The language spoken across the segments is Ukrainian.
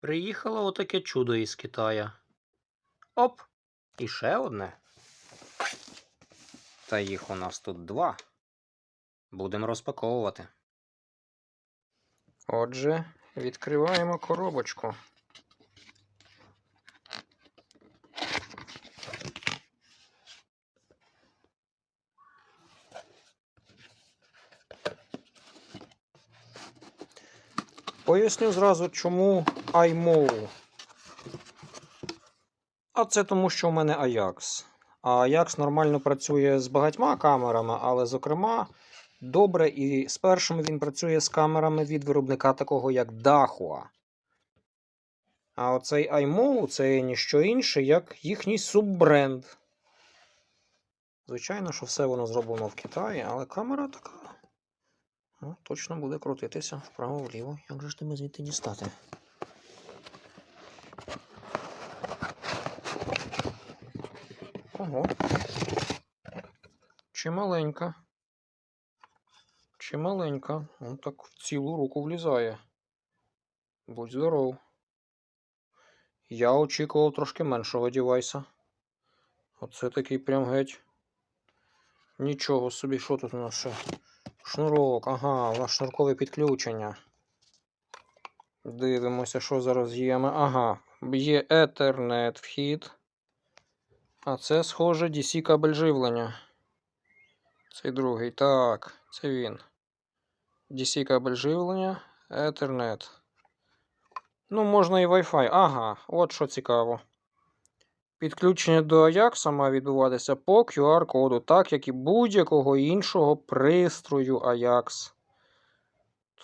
Приїхало отаке чудо із Китая. Оп! І ще одне. Та їх у нас тут два. Будемо розпаковувати. Отже, відкриваємо коробочку. Поясню зразу, чому iMOV. А це тому, що у мене Ajax. А Ajax нормально працює з багатьма камерами, але, зокрема, добре і з першим він працює з камерами від виробника такого як Dahua. А оцей iMOV це ніщо інше, як їхній суббренд. Звичайно, що все воно зроблено в Китаї, але камера така. Ну, точно буде крутитися вправо-вліво. Як же ж тебе звідти дістати? Ого. Чималенька. Чималенька. Он так в цілу руку влізає. Будь здоров. Я очікував трошки меншого дівайса. Оце такий прям геть. Нічого собі, що тут у нас ще? Шнурок, ага, у нас шнуркове підключення. Дивимося, що зараз є. Ага, є Ethernet вхід. А це, схоже, DC кабель живлення. Цей другий. Так, це він. DC кабель живлення, Ethernet. Ну, можна і Wi-Fi. Ага, от що цікаво. Підключення до Ajax має відбуватися по QR-коду, так як і будь-якого іншого пристрою Ajax.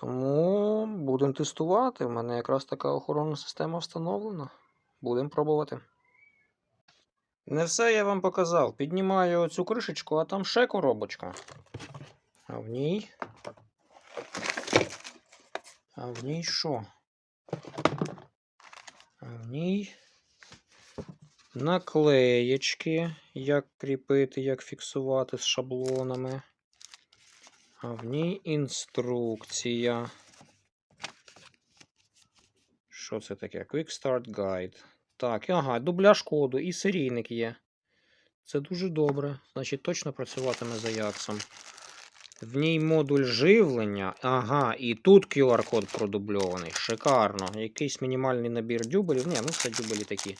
Тому будемо тестувати. У мене якраз така охоронна система встановлена. Будемо пробувати. Не все я вам показав. Піднімаю цю кришечку, а там ще коробочка. А в ній. А в ній що? А в ній наклеєчки, як кріпити, як фіксувати з шаблонами. А в ній інструкція. Що це таке? Quick Start Guide. Так, ага, дубляж коду і серійник є. Це дуже добре. Значить, точно працюватиме з Ajax. В ній модуль живлення. Ага, і тут QR-код продубльований. Шикарно. Якийсь мінімальний набір дюбелів. Ні, ну це дюбелі такі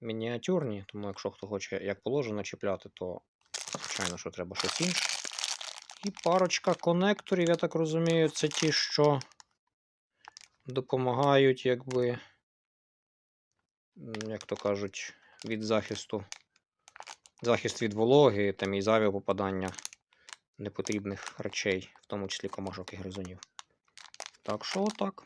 мініатюрні, тому якщо хто хоче, як положено, чіпляти, то звичайно, що треба щось інше. І парочка конекторів, я так розумію, це ті, що допомагають, якби, як то кажуть, від захисту. Захист від вологи там і зайве попадання непотрібних речей, в тому числі комашок і гризунів. Так що отак.